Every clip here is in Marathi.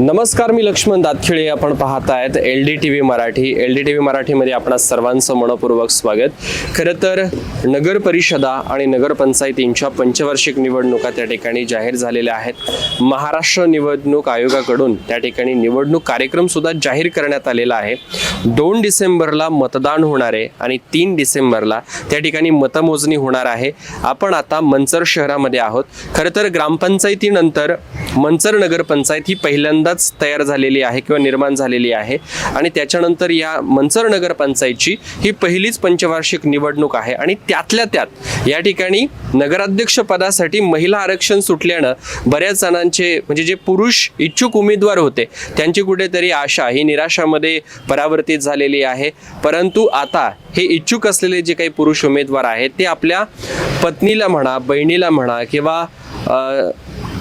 नमस्कार मी लक्ष्मण दातखिळे. आपण पाहत आहेत L D T V Marathi. L D T V मराठीमध्ये आपणा सर्वांचं मनपूर्वक स्वागत. खरं तर नगर परिषदा आणि नगरपंचायतींच्या पंचवार्षिक निवडणुका त्या ठिकाणी जाहीर झालेल्या आहेत. महाराष्ट्र निवडणूक आयोगाकडून त्या ठिकाणी निवडणूक कार्यक्रम सुद्धा जाहीर करण्यात आलेला आहे. दोन डिसेंबरला मतदान होणार आहे आणि तीन डिसेंबरला त्या ठिकाणी मतमोजणी होणार आहे. आपण आता मंचर शहरामध्ये आहोत. खरं तर ग्रामपंचायतीनंतर मंचर नगरपंचायत ही पहिल्यांदा पहिल्यांदाच तयार झालेली आहे किंवा निर्माण झालेली आहे. आणि त्याच्यानंतर या मंचर नगरपंचायतची ही पहिलीच पंचवार्षिक निवडणूक आहे. आणि त्यातल्या त्यात या ठिकाणी नगराध्यक्ष पदासाठी महिला आरक्षण सुटल्यानं बऱ्याच जणांचे म्हणजे जे पुरुष इच्छुक उमेदवार होते त्यांची कुठेतरी आशा ही निराशामध्ये परावर्तित झालेली आहे. परंतु आता हे इच्छुक असलेले जे काही पुरुष उमेदवार आहेत ते आपल्या पत्नीला म्हणा बहिणीला म्हणा किंवा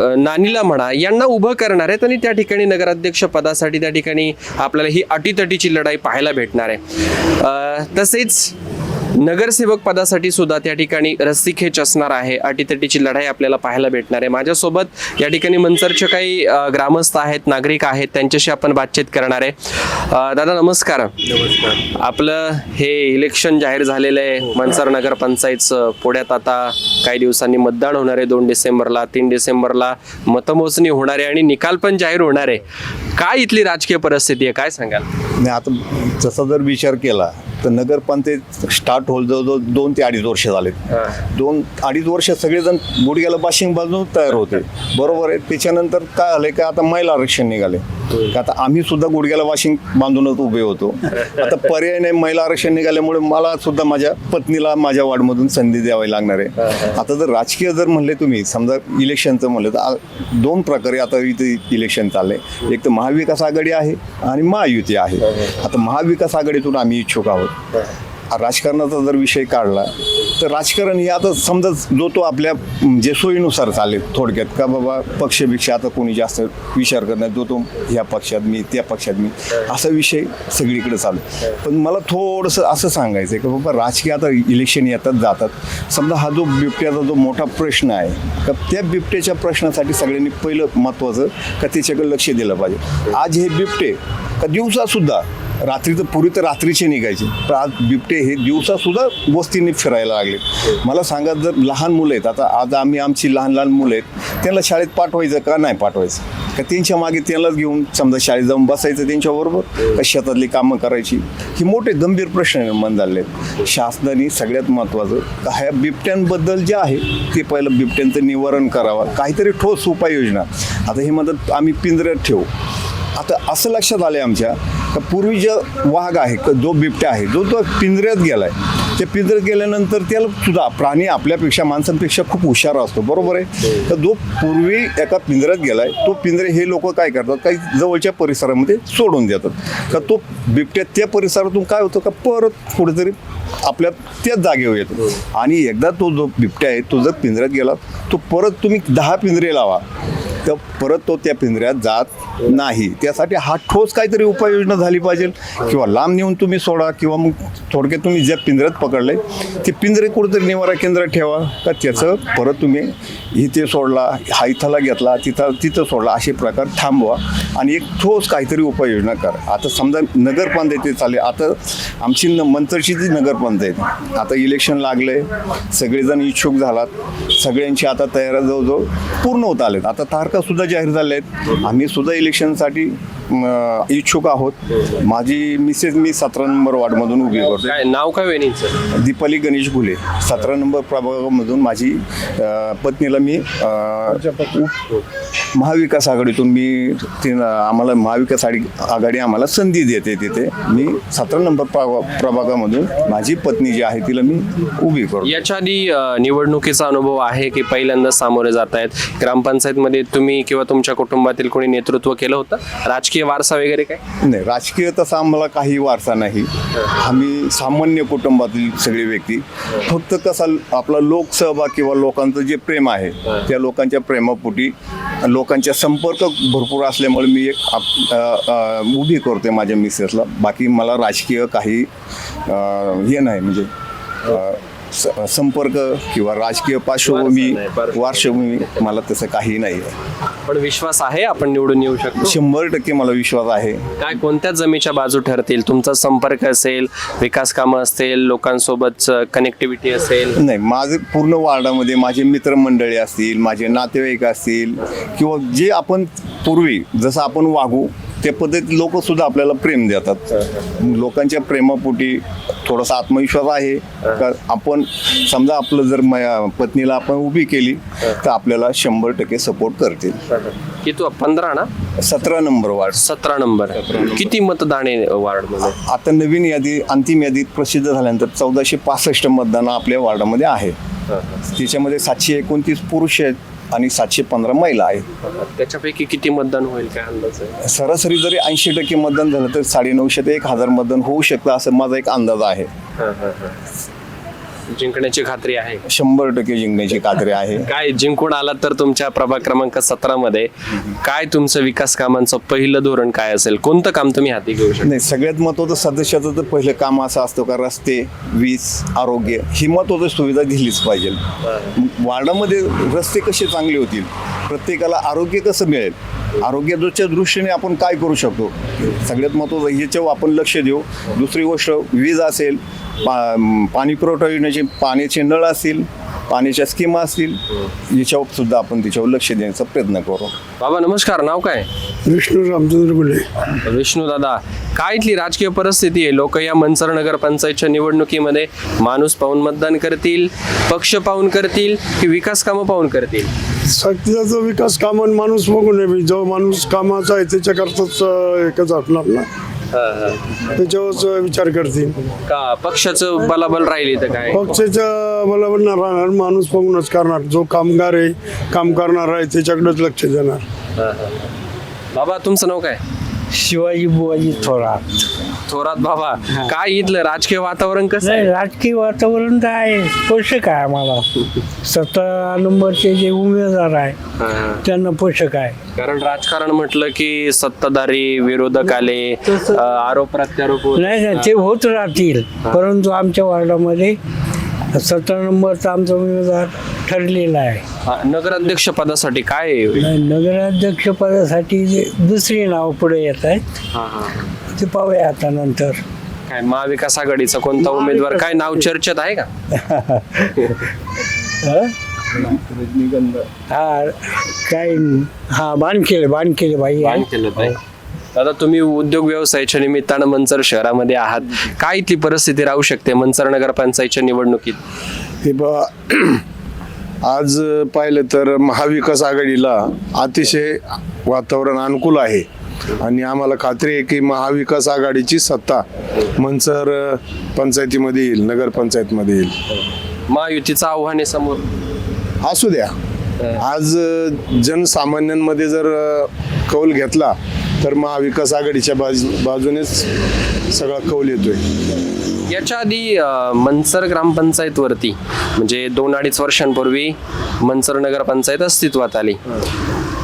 नानीला म्हणा यांना उभं करणार आहेत आणि त्या ठिकाणी नगराध्यक्ष पदासाठी त्या ठिकाणी आपल्याला ही अटीतटीची लढाई पाहायला भेटणार आहे. तसेच नगरसेवक पदासाठी सुद्धा त्या ठिकाणी रस्सीखेच असणार आहे. अटीतटीची लढाई आपल्याला पाहायला भेटणार आहे. माझ्यासोबत या ठिकाणी मंचरचे काही ग्रामस्थ आहेत नागरिक आहेत त्यांच्याशी आपण बातचीत करणार आहे. दादा नमस्कार. नमस्कार. आपलं हे इलेक्शन जाहीर झालेलं आहे. मनसर नगर पंचायतचं पुण्यात आता काही दिवसांनी मतदान होणार आहे. दोन डिसेंबरला तीन डिसेंबरला मतमोजणी होणार आहे आणि निकाल पण जाहीर होणार आहे. काय इथली राजकीय परिस्थिती आहे? काय सांगाल? नाही आता तसा जर विचार केला तर नगरपंचायत स्टार्ट होल जवळजवळ दोन ते अडीच वर्ष झालेत. दोन अडीच वर्ष सगळेजण गुडघ्याला बाशिंग बांधून तयार होते. बरोबर आहे. त्याच्यानंतर काय झालंय का आता महिला आरक्षण निघाले. का आता आम्ही सुद्धा गुडघ्याला वाशिंग बांधूनच उभे होतो. आता पर्याय नाही महिला आरक्षण निघाल्यामुळे मला सुद्धा माझ्या पत्नीला माझ्या वार्डमधून संधी द्यावी लागणार आहे. आता जर राजकीय जर म्हणले तुम्ही समजा इलेक्शनचं म्हणलं तर दोन प्रकारे आता इथे इलेक्शन चाललंय. एक तर महाविकास आघाडी आहे आणि महायुती आहे. आता महाविकास आघाडीतून आम्ही इच्छुक आहोत. राजकारणाचा जर विषय काढला तर राजकारण हे आता समजा जो तो आपल्या म्हणजे सोयीनुसार चालेल थोडक्यात का बाबा पक्षपेक्षा आता कोणी जास्त विचार करणार जो तो ह्या पक्षात मी त्या पक्षात मी असा विषय सगळीकडे चालू पण मला थोडंसं असं सांगायचं आहे की बाबा राजकीय आता इलेक्शन येतात जातात. समजा हा जो बिबट्याचा जो मोठा प्रश्न आहे का त्या बिबट्याच्या प्रश्नासाठी सगळ्यांनी पहिलं महत्त्वाचं का त्याच्याकडे लक्ष दिलं पाहिजे. आज हे बिबटे का दिवसासुद्धा रात्री तर पूर्वी तर रात्रीचे निघायचे. पण आज बिबटे हे दिवसासुद्धा वस्तीने फिरायला लागले. मला सांगा जर लहान मुलं आहेत आता आज आम्ही आमची लहान लहान मुलं आहेत त्यांना शाळेत पाठवायचं का नाही पाठवायचं? का त्यांच्या मागे त्यांनाच घेऊन समजा शाळेत जाऊन बसायचं त्यांच्याबरोबर का शेतातली कामं करायची? ही मोठे गंभीर प्रश्न निर्माण झाले आहेत. शासनाने सगळ्यात महत्त्वाचं का ह्या बिबट्यांबद्दल जे आहे ते पहिलं बिबट्यांचं निवारण करावं. काहीतरी ठोस उपाययोजना. आता हे म्हणतात आम्ही पिंजऱ्यात ठेवू. आता असं लक्षात आलं आमच्या पूर्वी जे वाघ आहे जो बिबट्या आहे जो तो पिंजऱ्यात गेलाय ते पिंजऱ्यात गेल्यानंतर त्याला सुद्धा प्राणी आपल्यापेक्षा माणसांपेक्षा खूप हुशार असतो. बरोबर आहे? तर जो पूर्वी एका पिंजऱ्यात गेलाय तो पिंजरे हे लोक काय करतात? काही जवळच्या परिसरामध्ये सोडून देतात. का तो बिबट्या त्या परिसरातून काय होतं का परत कुठेतरी आपल्या त्याच जागेवर येतो. आणि एकदा तो जो बिबट्या आहे तो जर पिंजऱ्यात गेला तो परत तुम्ही दहा पिंजरे लावा. तर परत तो त्या पिंजऱ्यात जात नाही. त्यासाठी हा ठोस काहीतरी उपाययोजना झाली पाहिजे. किंवा लांब नेऊन तुम्ही सोडा किंवा मग थोडक्यात तुम्ही ज्या पिंजऱ्यात पकडले ते पिंजरे कुठेतरी निवारा केंद्रात ठेवा. का त्याचं परत तुम्ही इथे सोडला हा इथला घेतला तिथं तिथं सोडला असे प्रकार थांबवा. आणि एक ठोस काहीतरी उपाययोजना करा. आता समजा नगरपंचायती चालले. आता आमची न मंत्रची जी नगरपंचायत आता इलेक्शन लागले सगळेजण इच्छुक झालात. सगळ्यांची आता तयारा जवळजवळ पूर्ण होत आलेत. आता तार सुद्धा जाहीर झाल्या आहेत आम्ही सुद्धा इलेक्शनसाठी इच्छुक आहोत. माझी मिसेस मी सतरा नंबर वार्डमधून उभी करतो काय नाव काय वेणीचं दीपाली गणेश घुले सतरा नंबर प्रभागामधून माझी पत्नीला मी महाविकास आघाडीतून मी तिनं आम्हाला महाविकास आघाडी आघाडी आम्हाला संधी देते तिथे. मी सतरा नंबर प्रभा- प्रभागामधून माझी पत्नी जी आहे तिला मी उभी करतो. याच्या आधी निवडणुकीचा अनुभव आहे की पहिल्यांदा सामोरे जात आहेत ग्रामपंचायतमध्ये तुम्ही किंवा तुमच्या कुटुंबातील कोणी नेतृत्व केलं होतं? राजकीय वारसा वगैरे काय? नाही राजकीय तसा आम्हाला काही वारसा नाही. आम्ही सामान्य कुटुंबातील सगळे व्यक्ती. फक्त कसा आपला लोकसहभाग किंवा लोकांचं जे प्रेम आहे त्या लोकांच्या प्रेमापोटी लोकांच्या संपर्क भरपूर असल्यामुळे मी एक आप- उभी करते माझ्या मिसेसला बाकी मला राजकीय काही हे नाही म्हणजे स- संपर्क किंवा राजकीय पार्श्वभूमी. पार्श्वभूमी मला तसं काही नाही. आहे पण विश्वास आहे आपण निवडून येऊ शकतो? शंभर टक्के मला विश्वास आहे. काय कोणत्या जमीच्या बाजू ठरतील? तुमचा संपर्क असेल विकास कामं असतील लोकांसोबत कनेक्टिव्हिटी असेल? नाही माझे पूर्ण वार्डामध्ये माझे मित्रमंडळी असतील माझे नातेवाईक असतील किंवा जे आपण पूर्वी जसं आपण वागू त्या पद्धतीत लोक सुद्धा आपल्याला प्रेम देतात. लोकांच्या प्रेमापोटी थोडासा आत्मविश्वास आहे. का आपण समजा आपलं जर मा- पत्नीला आपण उभी केली तर आपल्याला शंभर टक्के सपोर्ट करतील. की तू पंधरा ना? सतरा नंबर वार्ड. सतरा नंबर. किती मतदान आहे वार्डमध्ये आता नवीन यादी अंतिम यादीत प्रसिद्ध झाल्यानंतर चौदाशे पासष्ट मतदान आपल्या वार्डामध्ये आहे. त्याच्यामध्ये सातशे एकोणतीस पुरुष आहेत. आणि सातशे पंधरा महिला आहेत. त्याच्यापैकी किती मतदान होईल काय अंदाज आहे? सरासरी जरी ऐंशी टक्के मतदान झालं तर साडेनऊशे ते एक हजार मतदान होऊ शकतं असं माझा एक अंदाज आहे. जिंकण्याची खात्री आहे? शंभर टक्के जिंकण्याची खात्री आहे. काय जिंकून आलात तर तुमच्या प्रभाग क्रमांक सतरा मध्ये काय तुमचं विकास कामांचं पहिलं धोरण काय असेल? कोणतं काम तुम्ही हाती घेऊ शकता? नाही सगळ्यात महत्त्वाचं सदस्याचं तर पहिलं काम असं असतं का रस्ते वीज आरोग्य ही महत्त्वाची सुविधा दिलीच पाहिजे. वार्डामध्ये रस्ते कसे चांगले होतील? प्रत्येकाला आरोग्य कसं मिळेल? आरोग्याच्या दृष्टीने आपण काय करू शकतो? सगळ्यात महत्त्वाचं ह्याच्यावर आपण लक्ष देऊ. दुसरी गोष्ट वीज असेल पा पाणी पुरवठा योजनेचे पाण्याचे नळ असतील पाण्याच्या स्कीमा असतील याच्यावर सुद्धा आपण त्याच्यावर लक्ष देण्याचा प्रयत्न करू. बाबा नमस्कार. नाव काय? विष्णू रामचंद्र गुले विष्णू दादा काय इथली राजकीय परिस्थिती आहे? लोक या मनसर नगर पंचायतच्या निवडणुकीमध्ये माणूस पाहून मतदान करतील पक्ष पाहून करतील की विकास कामं पाहून करतील? सध्याचा विकास कामान माणूस बघू नये जो माणूस कामाचा आहे त्याच्याकरताच एकच असणार ना त्याच्यावरच विचार करतील. का? पक्षाचं बलाबल राहिली तर काय? पक्षाच्या बलावर न राहणार माणूस बघूनच करणार. जो कामगार आहे काम करणार आहे त्याच्याकडेच लक्ष देणार. बाबा तुमचं नाव काय? शिवाजी बुवाजी थोरात. थोरात बाबा काय इथलं राजकीय वातावरण कसं नाही आहे राजकीय वातावरण तर आहे पोषक आहे आम्हाला सतरा नंबरचे जे उमेदवार आहे हा. त्यांना पोषक आहे कारण राजकारण म्हटलं की सत्ताधारी विरोधक आले अ, आरोप प्रत्यारोप होत. नाही नाही ते होत राहतील परंतु आमच्या वार्डामध्ये सतरा नंबरचा आमचा उमेदवार ठरलेला आहे हा, नगराध्यक्ष पदासाठी काय आहे? नगराध्यक्ष पदासाठी जे दुसरी नाव पुढे येत आहेत हा, हा. ते पाहूया आता नंतर काय महाविकास आघाडीचा कोणता उमेदवार काय नाव चर्चेत आहे का हं? हा काय हा बाई आहे. केलं ताई. दादा तुम्ही उद्योग व्यवसायाच्या निमित्तानं मंचर शहरामध्ये आहात काय इथली परिस्थिती राहू शकते मंचर नगर पंचायतच्या निवडणुकीत हे बा आज पाहिलं तर महाविकास आघाडीला अतिशय वातावरण अनुकूल आहे आणि आम्हाला खात्री आहे की महाविकास आघाडीची सत्ता मनसर पंचायतीमध्ये येईल नगरपंचायतमध्ये येईल. महायुतीचं आव्हान आहे समोर. असू द्या. आज जनसामान्यांमध्ये जर कौल घेतला तर महाविकास आघाडीच्या बाजू बाजूनेच सगळा कौल येतोय. याच्या आधी अ, मनसर ग्रामपंचायतवरती म्हणजे दोन अडीच वर्षांपूर्वी मनसर नगरपंचायत अस्तित्वात आली.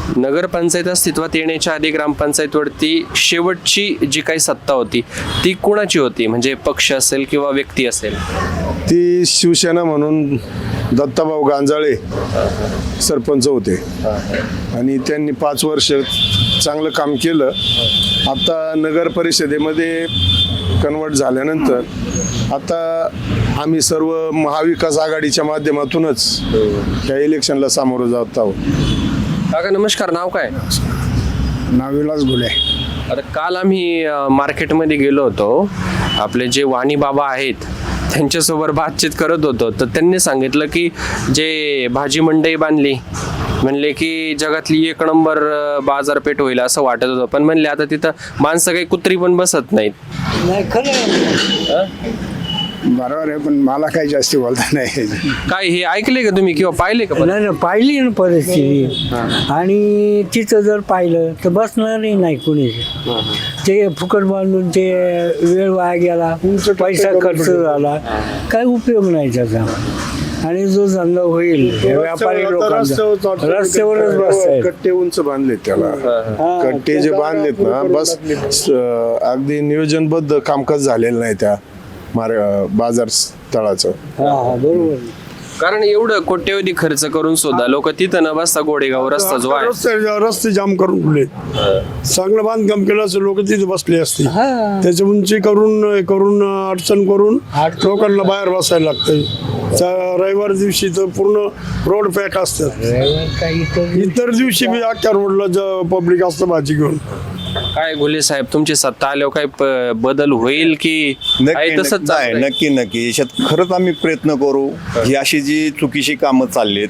नगरपंचायत अस्तित्वात येण्याच्या आधी ग्रामपंचायतवरती शेवटची जी काही सत्ता होती ती कुणाची होती? म्हणजे पक्ष असेल किंवा व्यक्ती असेल? ती शिवसेना म्हणून दत्ताभाऊ गांजाळे सरपंच होते. आणि त्यांनी पाच वर्ष चांगलं काम केलं. आता नगर परिषदेमध्ये कन्वर्ट झाल्यानंतर आता आम्ही सर्व महाविकास आघाडीच्या माध्यमातूनच या इलेक्शनला सामोरं जात आहोत. काका नमस्कार नाव काय? नाविलास गुले आता काल आम्ही अ, मार्केटमध्ये गेलो होतो. आपले जे वाणी बाबा आहेत त्यांच्यासोबत बातचीत करत होतो. तर त्यांनी सांगितलं की जे भाजी मंडई बांधली म्हणले की जगातली एक नंबर अ, बाजारपेठ होईल असं वाटत होतं. पण म्हणले आता तिथं माणसं काही कुत्री पण बसत नाहीत. नाही खरं आहे. बरोबर आहे पण मला काही जास्ती बोलता नाही काय हे ऐकले का तुम्ही किंवा पाहिले का पण नाही नाही, पाहिली ना परिस्थिती. आणि तिथं जर पाहिलं तर बसणारही नाही कुणी. ते फुकट बांधून ते वेळ वाया गेला पैसा खर्च झाला. काय उपयोग नाही त्याचा. आणि जो धंदा होईल हे व्यापारी लोकांचा. रस्त्यावरच बसतायत. कट्टे उंच बांधलेत त्याला. हा, कट्टे जे बांधलेत ना बस स- अगदी नियोजनबद्ध कामकाज झालेलं नाही त्या. मार बाजार स्थळाचं. बरोबर. कारण एवढं कोट्यवधी खर्च करून सुद्धा लोक तिथं न बसता गोडेगाव रस्ता जो आहे. रस्ते रस्ते जाम करून ठेवले. चांगलं बांधकाम केलं असं लोक तिथे बसले असते. त्याची उंची करून करून अडचण करून. लोकांना बाहेर बसायला लागतंय. त्या रविवार दिवशी तर पूर्ण रोड पॅक असतात. इतर दिवशी बी अख्ख्या रोडला पब्लिक असतं भाजी घेऊन. काय घोले साहेब तुमची सत्ता आल्यावर काय प- बदल होईल की? नक्की तसंच नाही? नक्की नक्की. याच्यात खरंच आम्ही प्रयत्न करू. ही. अशी जी चुकीची कामं चाललीत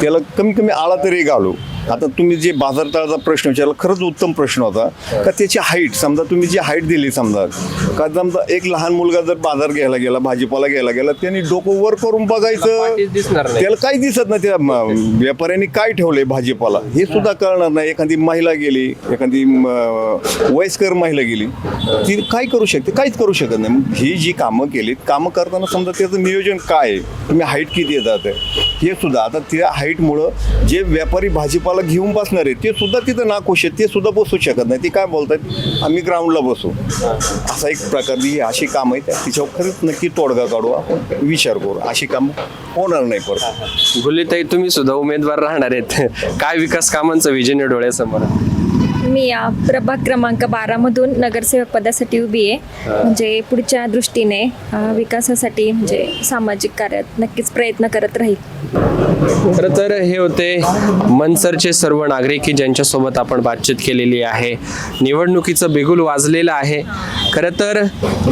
त्याला कमी कमी आळा तरी घालू. आता तुम्ही जे बाजारतळाचा प्रश्न विचारला खरंच उत्तम प्रश्न होता. का त्याची हाईट समजा तुम्ही जी हाईट दिली समजा का समजा एक लहान मुलगा जर बाजार घ्यायला गेला भाजीपाला घ्यायला गेला त्यांनी डोकं वर करून बघायचं. त्याला काही दिसत नाही त्या व्यापाऱ्यांनी काय ठेवलंय भाजीपाला? हे सुद्धा कळणार नाही. एखादी महिला गेली एखादी वयस्कर महिला गेली ती काय करू शकते? काहीच करू शकत नाही. ही जी कामं केलीत कामं करताना समजा त्याचं नियोजन काय आहे? तुम्ही हाईट किती येतात हे सुद्धा. आता त्या हाईटमुळं जे व्यापारी भाजीपाला घेऊन बसणार आहेत ते सुद्धा तिथं नाखुश आहेत ते सुद्धा बसू शकत नाही. ते काय बोलतात आम्ही ग्राउंडला बसू. असा एक प्रकारची ही अशी कामं आहेत. तिच्यावर खरंच नक्की तोडगा काढू आपण. विचार करू. अशी कामं होणार नाही परत. गुल्लीताई तुम्ही सुद्धा उमेदवार राहणार आहेत. काय विकास कामांचं विजन डोळ्यासमोर? मी प्रभाग क्रमांक बारामधून नगरसेवक पदासाठी उभी आहे. म्हणजे पुढच्या दृष्टीने विकासासाठी म्हणजे सामाजिक कार्यात नक्कीच प्रयत्न करत राहील. खरं तर हे होते मनसरचे सर्व नागरिक की ज्यांच्यासोबत आपण बातचीत केलेली आहे. निवडणुकीचं बिगुल वाजलेलं आहे. खरं तर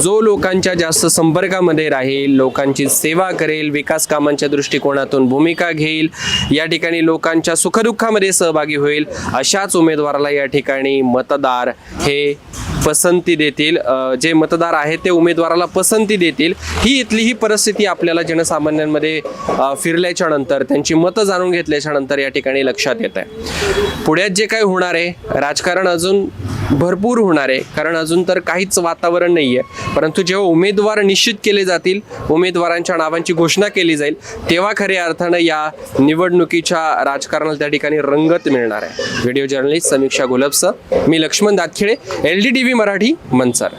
जो लोकांच्या जास्त संपर्कामध्ये राहील लोकांची सेवा करेल विकास कामांच्या दृष्टिकोनातून भूमिका घेईल या ठिकाणी लोकांच्या सुखदुःखामध्ये सहभागी होईल अशाच उमेदवाराला या ठिकाणी मतदार हे पसंती देतील जे मतदार आहेत ते उमेदवाराला पसंती देतील. ही इथली ही परिस्थिती आपल्याला जनसामान्यांमध्ये फिरल्याच्या नंतर त्यांची मतं जाणून घेतल्याच्या नंतर या ठिकाणी लक्षात येत आहे. पुण्यात जे काही होणार आहे राजकारण अजून भरपूर होणार आहे कारण अजून तर काहीच वातावरण नाही आहे परंतु जेव्हा उमेदवार निश्चित केले जातील उमेदवारांच्या नावांची घोषणा केली जाईल तेव्हा खऱ्या अर्थानं या निवडणुकीच्या राजकारणाला त्या ठिकाणी रंगत मिळणार आहे. व्हिडिओ जर्नलिस्ट समीक्षा गुलबसह मी Laxman Datkhile L D T V Marathi Mansar